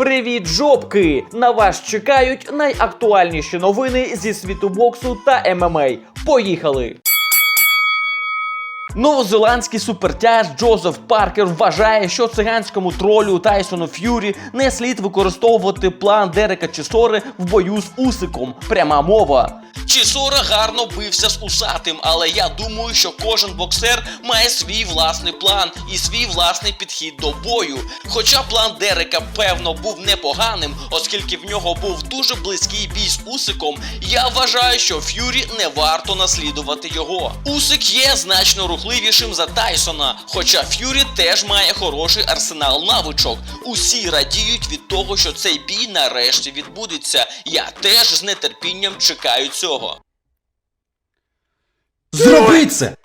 Привіт, жопки! На вас чекають найактуальніші новини зі світу боксу та ММА. Поїхали! Новозеландський супертяж Джозеф Паркер вважає, що циганському тролю Тайсону Ф'юрі не слід використовувати план Дерека Чесори в бою з Усиком. Пряма мова. Чісора гарно бився з усатим, але я думаю, що кожен боксер має свій власний план і свій власний підхід до бою. Хоча план Дерека, певно, був непоганим, оскільки в нього був дуже близький бій з Усиком, я вважаю, що Ф'юрі не варто наслідувати його. Усик є значно рухливішим за Тайсона, хоча Ф'юрі теж має хороший арсенал навичок. Усі радіють від того, що цей бій нарешті відбудеться. Я теж з нетерпінням чекаю цього. Зроби це!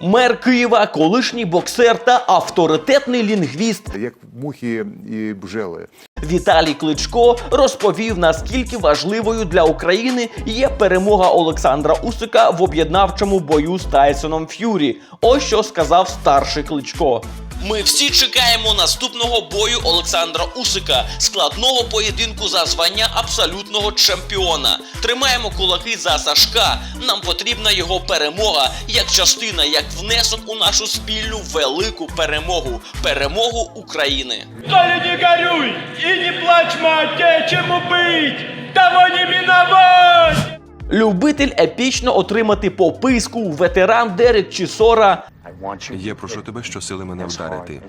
Мер Києва, колишній боксер та авторитетний лінгвіст як мухи і бжели. Віталій Кличко розповів, наскільки важливою для України є перемога Олександра Усика в об'єднавчому бою з Тайсоном Ф'юрі. Ось що сказав старший Кличко. Ми всі чекаємо наступного бою Олександра Усика, складного поєдинку за звання абсолютного чемпіона. Тримаємо кулаки за Сашка. Нам потрібна його перемога як частина, як внесок у нашу спільну велику перемогу перемогу України. Толя, не горюй и не плачь, мать, нечему быть, того не миновать! Любитель епічно отримати пописку, ветеран Дерек Чісора Я прошу тебе щосили мене вдарити.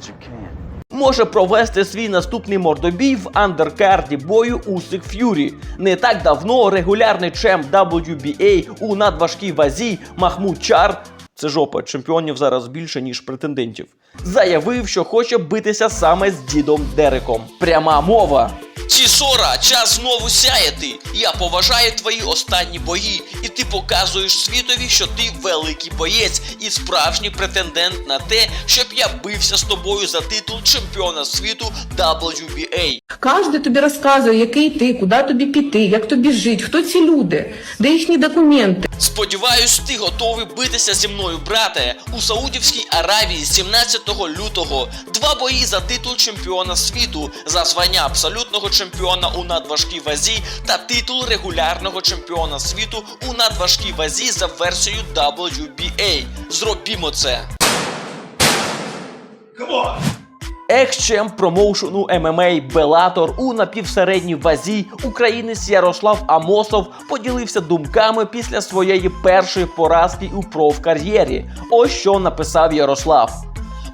може провести свій наступний мордобій в андеркарді бою Усик Ф'юрі. Не так давно регулярний чемп WBA у надважкій вазі Махмуд Чар. Це жопа, чемпіонів зараз більше, ніж претендентів. Заявив, що хоче битися саме з дідом Дереком. Пряма мова. Чісора, час знову сяяти. Я поважаю твої останні бої, і ти показуєш світові, що ти великий боєць і справжній претендент на те, щоб я бився з тобою за титул чемпіона світу WBA. Кожен тобі розказує, який ти, куди тобі піти, як тобі жити, хто ці люди, де їхні документи. Сподіваюсь, ти готовий битися зі мною, брате, у Саудівській Аравії 17 лютого. Два бої за титул чемпіона світу, за звання абсолютного чемпіона у надважкій вазі та титул регулярного чемпіона світу у надважкій вазі за версією WBA. Зробімо це. Екс-чемп промоушену ММА Белатор у напівсередній вазі українець Ярослав Амосов поділився думками після своєї першої поразки у профкар'єрі. Ось що написав Ярослав.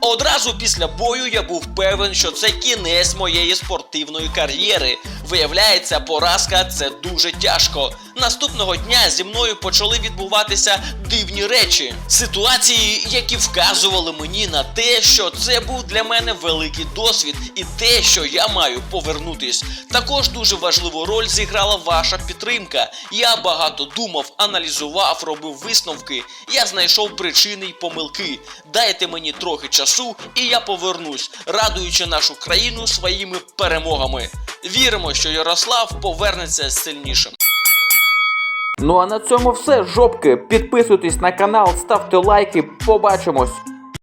Одразу після бою я був певен, що це кінець моєї спортивної кар'єри. Виявляється, поразка це дуже тяжко. Наступного дня зі мною почали відбуватися дивні речі, ситуації, які вказували мені на те, що це був для мене великий досвід, і те, що я маю повернутись. Також дуже важливу роль зіграла ваша підтримка. Я багато думав, аналізував, робив висновки. Я знайшов причини й помилки. Дайте мені трохи часу, і я повернусь, радуючи нашу країну своїми перемогами. Віримо, що Ярослав повернеться сильнішим. Ну а на цьому все, жопки. Підписуйтесь на канал, ставте лайки. Побачимось.